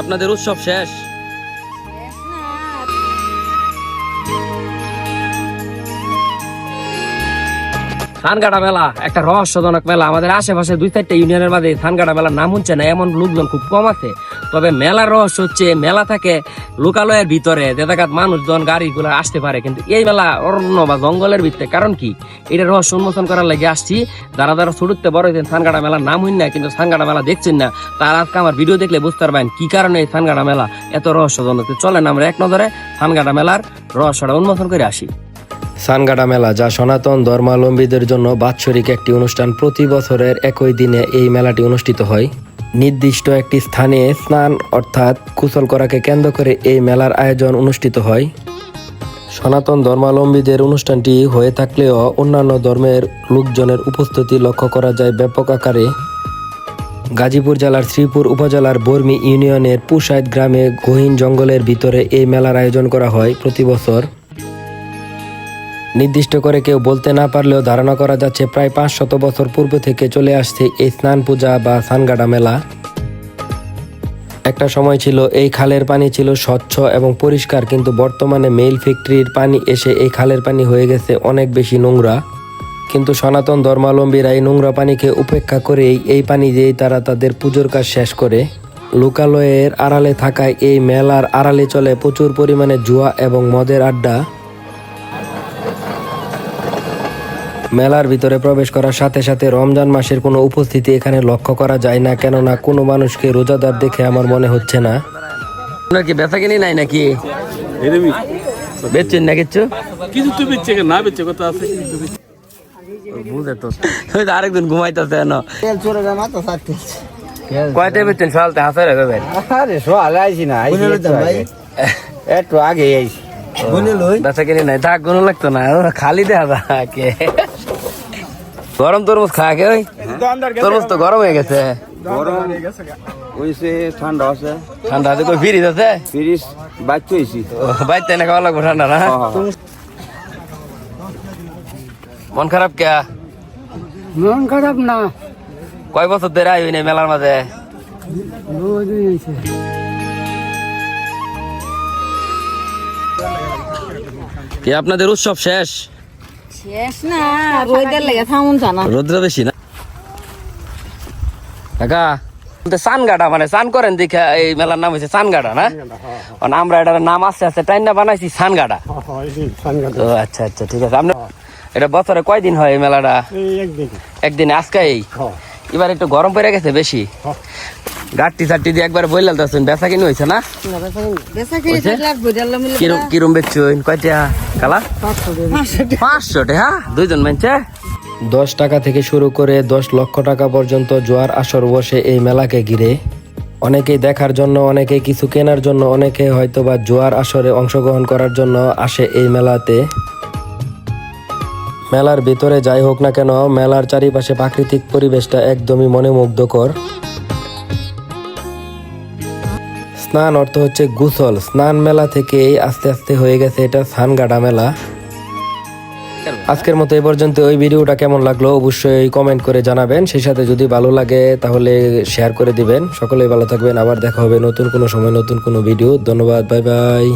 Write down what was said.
আপনাদের উৎসব শেষ? থানগাটা মেলা, একটা রহস্যজনক মেলা। আমাদের আশেপাশে দুই চারটা ইউনিয়নের মাঝে থানগাটা মেলা নাম হচ্ছে না, এমন লোকজন খুব কম আছে। তবে মেলার রহস্য হচ্ছে, মেলা থাকে লোকালয়ের ভিতরে জায়গাত মানুষজন, গাড়িগুলো আসতে পারে, কিন্তু এই মেলা অরণ্য বা জঙ্গলের ভিতরে, কারণ কি? এটা রহস্য উন্মোচন করার লাগে আসছি। যারা যারা ছোটতে বড় হয়েছেন, থানগাড়া মেলার নাম হইন না, কিন্তু থানগাড়া মেলা দেখছেন না, তারা আজকে আমার ভিডিও দেখলে বুঝতে পারবেন কি কারণে এই থানগাড়া মেলা এত রহস্যজনক। চলেন আমরা এক নজরে থানগাড়া মেলার রহস্যটা উন্মোচন করে আসি। সানগাডা মেলা যা সনাতন ধর্মাবলম্বীদের জন্য বাৎসরিক একটি অনুষ্ঠান প্রতি বছরের একই দিনে এই মেলাটি অনুষ্ঠিত হয়। নির্দিষ্ট একটি স্থানে স্নান, অর্থাৎ কুশল করাকে কেন্দ্র করে এই মেলার আয়োজন অনুষ্ঠিত হয়। সনাতন ধর্মাবলম্বীদের অনুষ্ঠানটি হয়ে থাকলেও অন্যান্য ধর্মের লোকজনের উপস্থিতি লক্ষ্য করা যায় ব্যাপক আকারে। গাজীপুর জেলার শ্রীপুর উপজেলার বর্মি ইউনিয়নের পুসাইদ গ্রামে গহীন জঙ্গলের ভিতরে এই মেলার আয়োজন করা হয় প্রতি বছর। নির্দিষ্ট করে কেউ বলতে না পারলেও ধারণা করা যাচ্ছে প্রায় পাঁচ শত বছর পূর্ব থেকে চলে আসছে এই স্নান পূজা বা সানগাডা মেলা। একটা সময় ছিল এই খালের পানি ছিল স্বচ্ছ এবং পরিষ্কার, কিন্তু বর্তমানে মেইল ফ্যাক্টরির পানি এসে এই খালের পানি হয়ে গেছে অনেক বেশি নোংরা। কিন্তু সনাতন ধর্মাবলম্বীরা এই নোংরা পানিকে উপেক্ষা করেই এই পানি দিয়েই তারা তাদের পুজোর কাজ শেষ করে। লোকালয়ের আড়ালে থাকায় এই মেলার আড়ালে চলে প্রচুর পরিমাণে জুয়া এবং মদের আড্ডা। মেলার ভিতরে প্রবেশ করার সাথে সাথে রমজান মাসের কোনো উপস্থিতি এখানে লক্ষ্য করা যায় না কেননা কোনো মানুষকে রোজাদার দেখে আমার মনে হচ্ছে না। আপনার কি বেচা কিনি নাই নাকি? বেচছেন না কিচ্ছু? কিছু তুই বেচছে না বেচছে কথা আছে বুঝে তো। ঘুমাইতেছে কয়টা বেচছেন? সকালতে আরে না একটু আগে। বেচা কিনি নাই। থাক কোনো লাগতো না। খালি দেখা থাকে গরম তরমুজ খা কে ওই? তরমুজ তো গরম হয়ে গেছে। গরম ঠান্ডা আছে। ঠান্ডা আছে কই ফ্রিজ আছে? ফ্রিজ হইছি। বাইতে না খাওয়া লাগবো ঠান্ডা না? মন খারাপ কে? মন খারাপ না। কয় বছর ধরে আইবি না মেলার মাঝে? কি আপনাদের উৎসব শেষ? শেষ না রোদের লেগে থামুন জানা। রোদ্র বেশি না? কাকা সানগাডা মানে সান করেন দেখে এই মেলার নাম হয়েছে সানগাডা না? মানে আমরা এটার নাম আস্তে আস্তে টাইনা বানাইছি? সানগাডা ও আচ্ছা আচ্ছা ঠিক আছে। আপনি এটা বছরে কয়দিন হয় এই মেলাটা? একদিন। আজকে এই? এবার একটু গরম পড়ে গেছে বেশি। গাট্টি সাট্টি দিয়ে একবার বললাম তো বেচা কিনে হয়েছে না? কিরম কিরম বেচছুন? কয়টা কালা? পাঁচশো টাকা দুইজন মানছে দশ টাকা থেকে শুরু করে দশ লক্ষ টাকা পর্যন্ত জোয়ার আসর বসে এই মেলাকে ঘিরে। অনেকেই দেখার জন্য অনেকেই কিছু কেনার জন্য অনেকে হয়তো বা জোয়ার আসরে অংশগ্রহণ করার জন্য আসে এই মেলাতে। মেলার ভিতরে যাই হোক না কেন মেলার চারিপাশে প্রাকৃতিক পরিবেশটা একদমই মনে মুগ্ধকর স্নান অর্থ হচ্ছে গুসল। স্নান মেলা থেকে আস্তে আস্তে হয়ে গেছে এটা সানগাডা মেলা। আজকের মতো এ পর্যন্ত ওই ভিডিওটা কেমন লাগল অবশ্যই কমেন্ট করে জানাবেন। সেই সাথে যদি ভালো লাগে তাহলে শেয়ার করে দিবেন। সকলেই ভালো থাকবেন। আবার দেখা হবে নতুন কোনো সময়, নতুন কোনো ভিডিও। ধন্যবাদ বাই বাই